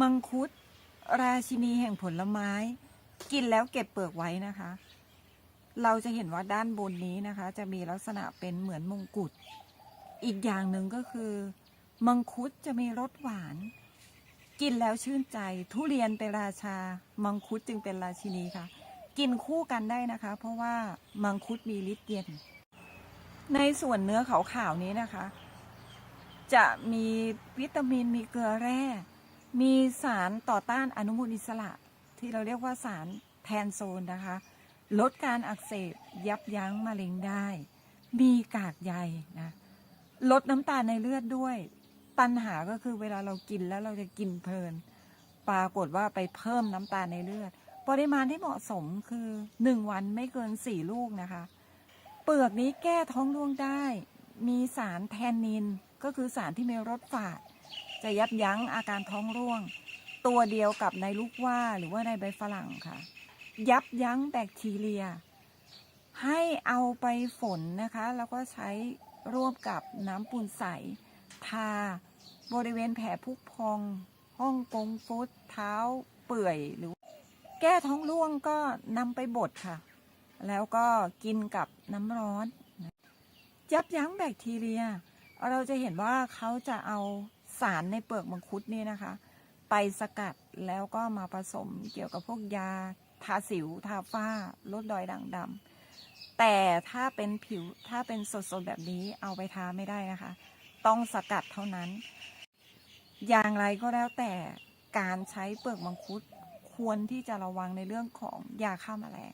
มังคุด ราชินีแห่งผลไม้ กินแล้วเก็บเปลือกไว้นะคะ เราจะเห็นว่าด้านบนนี้นะคะ จะมีลักษณะเป็นเหมือนมงกุฎอีกอย่างหนึ่งก็คือ มังคุดจะมีรสหวาน กินแล้วชื่นใจ ทุเรียนเป็นราชา มังคุดจึงเป็นราชินีค่ะ กินคู่กันได้นะคะ เพราะว่ามังคุดมีฤทธิ์เย็น ในส่วนเนื้อขาวๆนี้นะคะ จะมีวิตามินมีเกลือแร่ มีสารต่อต้านอนุมูลอิสระ ที่เราเรียกว่าสารแทนโซนนะคะ ลดการอักเสบยับยั้งมะเร็งได้ มีกากใยนะลดน้ำตาลในเลือดด้วย ปัญหาก็คือเวลาเรากินแล้วเราจะกินเพลิน ปรากฏว่าไปเพิ่มน้ำตาลในเลือด ปริมาณที่เหมาะสมคือ 1 วันไม่เกิน 4 ลูกนะคะ เปลือกนี้แก้ท้องร่วงได้ มีสารแทนนินก็คือสารที่มีรสฝาด จะยับยั้งอาการท้องร่วง ตัวเดียวกับในลูกว่าหรือว่าในใบฝรั่งค่ะ ยับยั้งแบคทีเรีย ให้เอาไปฝนนะคะ แล้วก็ใช้ร่วมกับน้ำปูนใส ทาบริเวณแผลพุพอง ห้องกงฟุต เท้าเปื่อยหรือ แก้ท้องร่วงก็นำไปบดค่ะ แล้วก็กินกับน้ำร้อน ยับยั้งแบคทีเรีย เราจะเห็นว่าเขาจะเอา สารในเปลือกมังคุดนี่นะคะ ไปสกัดแล้วก็มาผสมเกี่ยวกับพวกยาทาสิวทาฝ้าลดรอยด่างดำแต่ถ้าเป็นผิวถ้าเป็นสดๆแบบนี้เอาไปทาไม่ได้นะคะ ต้องสกัดเท่านั้น อย่างไรก็แล้วแต่การใช้เปลือกมังคุดควรที่จะระวังในเรื่องของยาฆ่าแมลง